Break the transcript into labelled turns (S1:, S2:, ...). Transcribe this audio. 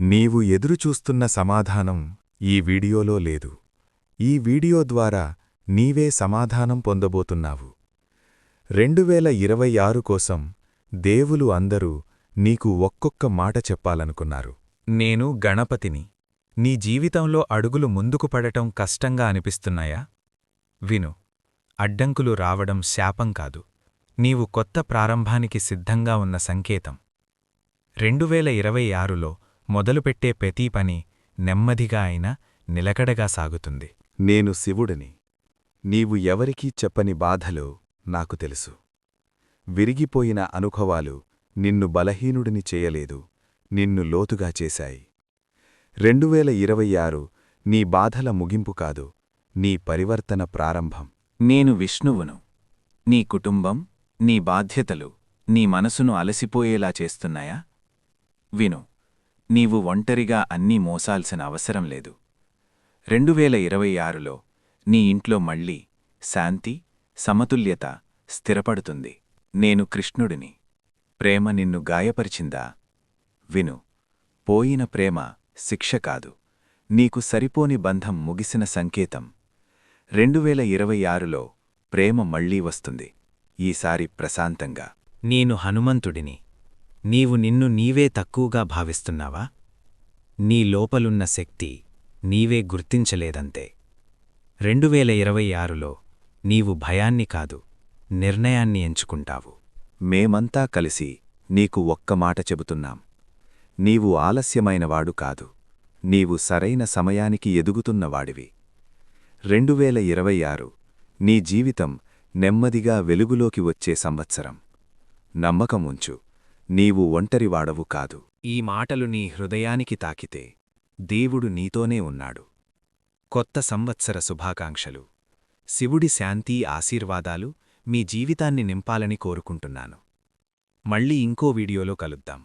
S1: నీవు ఎదురుచూస్తున్న సమాధానం ఈ వీడియోలో లేదు. ఈ వీడియో ద్వారా నీవే సమాధానం పొందబోతున్నావు. రెండువేల ఇరవై ఆరు కోసం దేవులు అందరూ నీకు ఒక్కొక్క మాట చెప్పాలనుకున్నారు.
S2: నేను గణపతిని. నీ జీవితంలో అడుగులు ముందుకు పడటం కష్టంగా అనిపిస్తున్నాయా? విను. అడ్డంకులు రావడం శాపం కాదు. నీవు కొత్త ప్రారంభానికి సిద్ధంగా ఉన్న సంకేతం. రెండువేల ఇరవై ఆరులో మొదలుపెట్టే ప్రతి పని నెమ్మదిగా అయినా నిలకడగా సాగుతుంది.
S1: నేను శివుడిని. నీవు ఎవరికీ చెప్పని బాధలు నాకు తెలుసు. విరిగిపోయిన అనుభవాలు నిన్ను బలహీనుడిని చేయలేదు నిన్ను లోతుగా చేశాయి. రెండువేల ఇరవై ఆరు నీ బాధల ముగింపు కాదు నీ పరివర్తన ప్రారంభం.
S3: నేను విష్ణువును. నీ కుటుంబం నీ బాధ్యతలు నీ మనసును అలసిపోయేలా చేస్తున్నాయా? విను. నీవు ఒంటరిగా అన్నీ మోసాల్సిన అవసరం లేదు. రెండువేల ఇరవై ఆరులో నీ ఇంట్లో మళ్ళీ శాంతి సమతుల్యత స్థిరపడుతుంది. నేను కృష్ణుడిని. ప్రేమ నిన్ను గాయపరిచిందా? విను. పోయిన ప్రేమ శిక్ష కాదు. నీకు సరిపోని బంధం ముగిసిన సంకేతం. రెండువేల ఇరవై ఆరులో ప్రేమ మళ్ళీ వస్తుంది. ఈసారి ప్రశాంతంగా.
S2: నేను హనుమంతుడిని. నీవు నిన్ను నీవే తక్కువగా భావిస్తున్నావా? నీ లోపలున్న శక్తి నీవే గుర్తించలేదంతే. రెండువేల ఇరవై ఆరులో నీవు భయాన్ని కాదు నిర్ణయాన్ని ఎంచుకుంటావు.
S3: మేమంతా కలిసి నీకు ఒక్క మాట చెబుతున్నాం. నీవు ఆలస్యమైనవాడు కాదు నీవు సరైన సమయానికి ఎదుగుతున్నవాడివి. రెండువేల ఇరవై ఆరు నీ జీవితం నెమ్మదిగా వెలుగులోకి వచ్చే సంవత్సరం. నమ్మకం ఉంచు నీవు ఒంటరివాడవు కాదు. ఈ మాటలు నీ హృదయానికి తాకితే దేవుడు నీతోనే ఉన్నాడు. కొత్త సంవత్సర శుభాకాంక్షలు. శివుడి శాంతి ఆశీర్వాదాలు మీ జీవితాన్ని నింపాలని కోరుకుంటున్నాను. మళ్ళీ ఇంకో వీడియోలో కలుద్దాం.